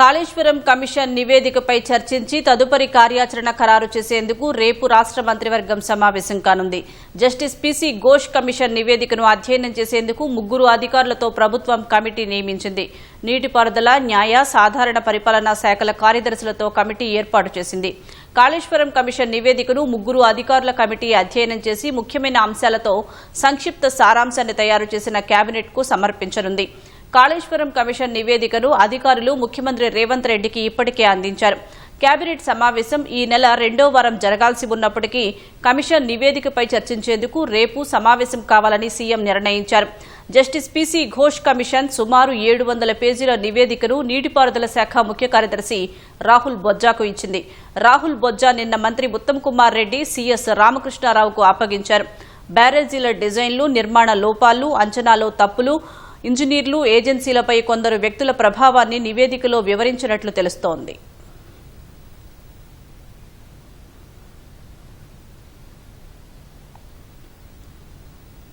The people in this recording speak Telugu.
కాళేశ్వరం కమిషన్ నివేదికపై చర్చించి తదుపరి కార్యాచరణ ఖరారు చేసేందుకు రేపు రాష్ట్ర మంత్రివర్గం సమావేశం కానుంది. జస్టిస్ పిసి ఘోష్ కమిషన్ నివేదికను అధ్యయనం చేసేందుకు ముగ్గురు అధికారులతో ప్రభుత్వం కమిటీ నియమించింది. నీటిపారుదల న్యాయ సాధారణ పరిపాలనా శాఖల కార్యదర్శులతో కమిటీ ఏర్పాటు చేసింది. కాళేశ్వరం కమిషన్ నివేదికను ముగ్గురు అధికారుల కమిటీ అధ్యయనం చేసి ముఖ్యమైన అంశాలతో సంక్షిప్త సారాంశాన్ని తయారు చేసిన కేబినెట్కు సమర్పించనుంది. కాళేశ్వరం కమిషన్ నివేదికను అధికారులు ముఖ్యమంత్రి రేవంత్ రెడ్డికి ఇప్పటికే అందించారు. కేబినెట్ సమావేశం ఈ నెల రెండో వారం జరగాల్సి ఉన్నప్పటికీ కమిషన్ నివేదికపై చర్చించేందుకు రేపు సమావేశం కావాలని సీఎం నిర్ణయించారు. జస్టిస్ పీసీ ఘోష్ కమిషన్ సుమారు ఏడు వందల పేజీల నివేదికను నీటిపారుదల శాఖ ముఖ్య కార్యదర్శి రాహుల్ బొజ్జాకు ఇచ్చింది. రాహుల్ బొజ్జా నిన్న మంత్రి ఉత్తమ్ కుమార్ రెడ్డి సీఎస్ రామకృష్ణారావుకు అప్పగించారు. బ్యారేజీల డిజైన్లు నిర్మాణ లోపాలు అంచనాలో తప్పులు ఇంజనీర్లు ఏజెన్సీలపై కొందరు వ్యక్తుల ప్రభావాన్ని నివేదికలో వివరించినట్లు తెలుస్తోంది.